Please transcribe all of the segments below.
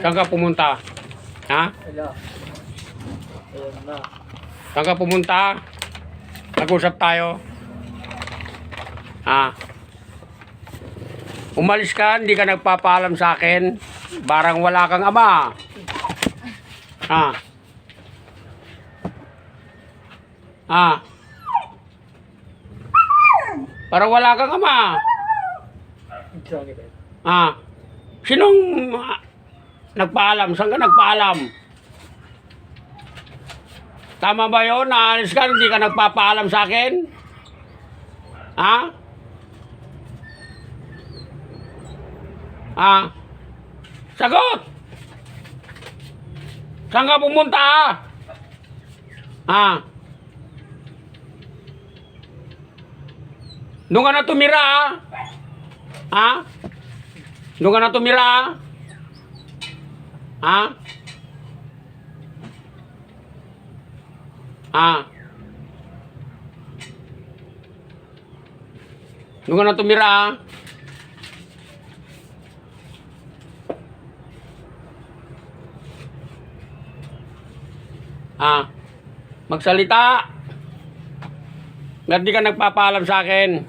Saan ka pumunta? Ha? Wala. Ayun na. Saan ka pumunta? Nag-usap tayo. Ha? Umalis ka, hindi ka nagpapaalam sa akin. Barang wala kang ama. Ha? Ha? Parang wala kang ama. Ah, sinong nagpaalam? Saan ka nagpaalam? Tama ba yun? Naalis ka, hindi ka nagpapaalam sa akin? Ha? Ha? Sagot! Saan ka pumunta? Ha? Doon ka na tumira, ha? Ha? Doon ka na tumira? Ha? Ha? Doon ka na tumira? Ha? Magsalita! Ba't ka nagpapaalam sa akin?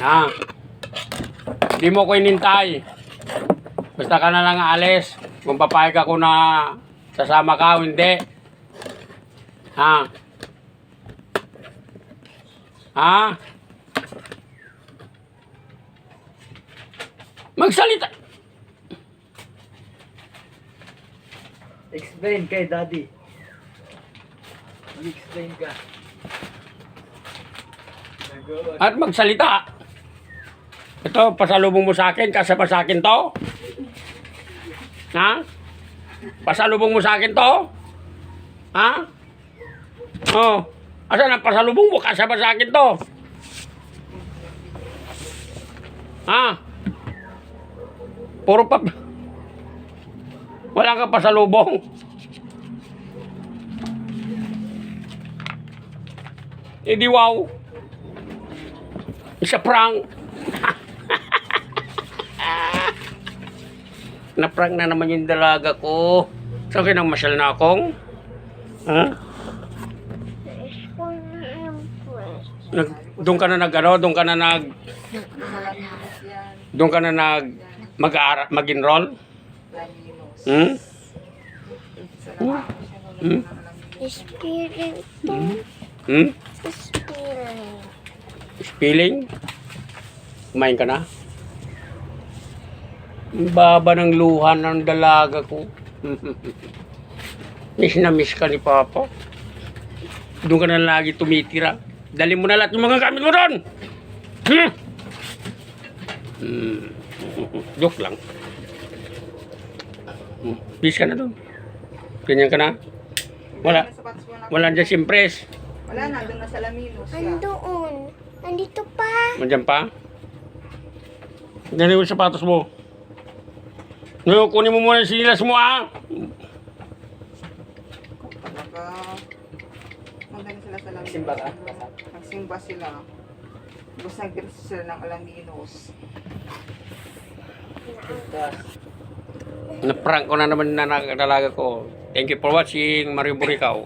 Ha? Di mo ko inintay. Basta ka na lang aalis. Kung papayag ako na sasama ka o hindi. Ha? Ha? Magsalita. Explain kay daddy. Mag-explain ka. At magsalita. Ito, pasalubong mo sa akin. Kasama sa akin to. Ha? Pasalubong mo sa akin to? Ha? Oh. Asan ang pasalubong mo? Kasama sa akin to. Ha? Puro pa... Wala kang pasalubong. Eh di wow. Isa prank. Na-prank na naman yung dalaga ko. So, kinamasyal na akong. Ha? Nag, doon ka na nag ano, doon ka na nag doon ka na nag mag mag-enroll? Hmm? Hmm? Spilling Hmm? spilling. Spilling? Kumain ka na? Ang baba ng luha ng dalaga ko. miss na miss ka ni Papa. Doon ka na lagi tumitira. Dali mo na lahat yung mga gamit mo doon. Hmm? Hmm. Joke lang. Hmm. Miss ka na doon. Ganyan ka na. Wala. Wala dyan si Impres. Wala na, doon na sa Laminos. Andoon. Nandito pa. Nandiyan pa? Ganyan yung sapatos mo. Ngayon, kunin mo muna yung sinilas mo, ah. Baka maganda sila sa Laminos. Simba ka? Nagsimba sila. Tapos nag-dress sila ng Alaminos. Na-prank ko na naman na nakakadalaga ko. Thank you for watching. Mario Burikaw.